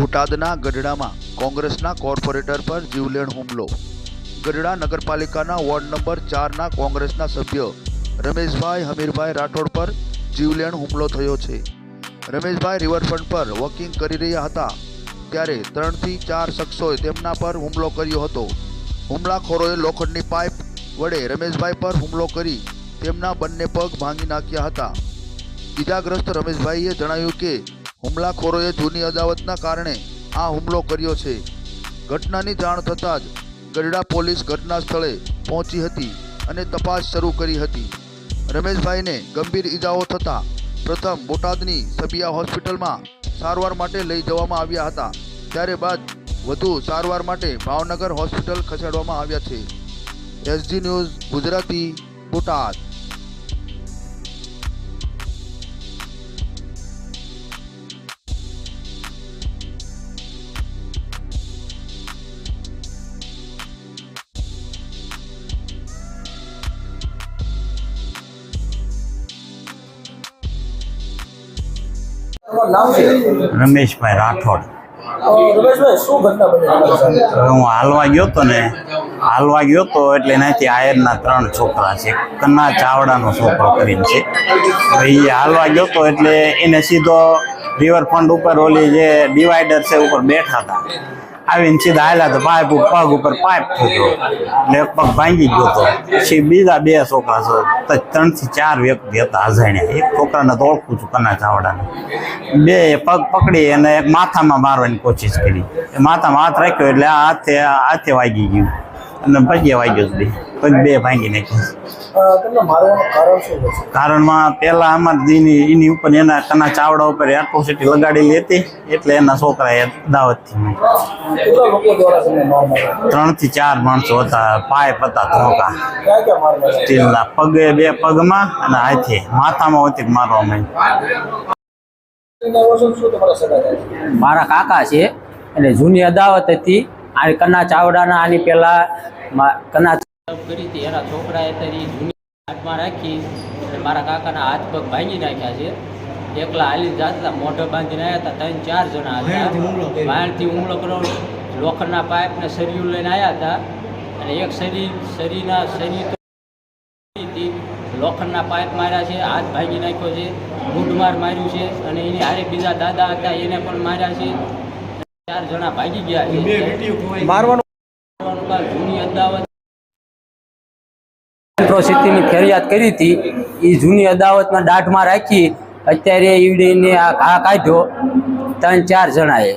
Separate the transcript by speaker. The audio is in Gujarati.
Speaker 1: બોટાદના ગઢડામાં કોંગ્રેસના કોર્પોરેટર પર જીવલેણ હુમલો. ગઢડા નગરપાલિકાના વોર્ડ નંબર ચારના કોંગ્રેસના સભ્ય રમેશભાઈ હમીરભાઈ રાઠોડ પર જીવલેણ હુમલો થયો છે. રમેશભાઈ રિવરફ્રન્ટ પર વોકિંગ કરી રહ્યા હતા, ત્યારે ત્રણથી ચાર શખ્સોએ તેમના પર હુમલો કર્યો હતો. હુમલાખોરોએ લોખંડની પાઇપ વડે રમેશભાઈ પર હુમલો કરી તેમના બંને પગ ભાંગી નાખ્યા હતા. ઈજાગ્રસ્ત રમેશભાઈએ જણાવ્યું કે હુમલાખોરોએ જૂની અદાવતના કારણે આ હુમલો કર્યો છે. ઘટનાની જાણ થતાં જ ગઢડા પોલીસ ઘટના સ્થળે પહોંચી હતી અને તપાસ શરૂ કરી હતી. રમેશભાઈને ગંભીર ઈજાઓ થતાં પ્રથમ બોટાદની સબિયા હોસ્પિટલમાં સારવાર માટે લઈ જવામાં આવ્યા હતા. ત્યારે બાદ વધુ સારવાર માટે ભાવનગર હોસ્પિટલ ખસેડવામાં આવ્યા છે. SG news Gujarati Botad.
Speaker 2: Rameshbhai Rathod. હું હાલવા ગયો તો ને હાલવા ગયો તો એટલે એનાથી આયરના ત્રણ છોકરા છે. કન્ના ચાવડાનો છોકરો કરીને છે. એ હાલવા ગયો તો એટલે એને સીધો રિવરફ્રન્ટ ઉપર ઓલી જે ડિવાઈડર છે ઉપર બેઠા હતા. આવીને સીધા હાલ્યા તો પાઇપ પગ ઉપર પાઇપ ફૂટ્યો એટલે એક પગ ભાંગી ગયો તો પછી બીજા બે છોકરા છે ત્રણથી ચાર વ્યક્તિ હતા અજાણ્યા. એક છોકરાને તો ઓળખું છું કના ચાવડાને. બે પગ પકડી અને એક માથામાં મારવાની કોશિશ કરી. માથામાં હાથ રાખ્યો એટલે આ હાથે હાથે વાગી ગયું. અને પગે વાગ્યો સુધી. પણ બે ભાંગી નાખ્યા.
Speaker 3: અ, તમને મારવાનું કારણ શું છે?
Speaker 2: કારણમાં પહેલાં અમારે એની એની ઉપર એના કના ચાવડા ઉપર એટ્રોસિટી લગાડેલી હતી એટલે એના છોકરાએ દાવતથી ત્રણથી ચાર માણસો હતા પાઇપ હતા ધોકા. સ્ટીલના પગે બે પગમાં અને હાથે માથામાં હતી મારવામાં?
Speaker 4: મારા કાકા છે એટલે જૂની અદાવત હતી. આ કના ચાવડાના આની પહેલા મા- કના કરી હતી. એના છોકરાએ હતા જૂની હાથમાં રાખી અને મારા કાકાના હાથ પગ ભાંગી નાખ્યા છે. એકલા હાલી જાતા મોઢો બાંધીને આવ્યા હતા. ત્રણ ચાર જણા હતા. બહારથી હુમલો કરો લોખંડના પાઇપને શરીર લઈને આવ્યા હતા. અને એક શરીર શરીરના શરીર હતી. લોખંડના પાઇપ માર્યા છે. હાથ ભાંગી નાખ્યો છે. મૂઢમાર માર્યું છે. અને એની હારે બીજા દાદા હતા. એને પણ માર્યા છે. ચાર જણા ભાગી ગયા છે.
Speaker 3: મારવાનું
Speaker 4: મારવાનું જૂની અદાવત એટ્રોસિટીની ફરિયાદ કરી હતી. એ જૂની અદાવતમાં દાઢમાં રાખી. અત્યારે ઈડીને આ કાઢ્યો. ત્રણ ચાર જણાએ.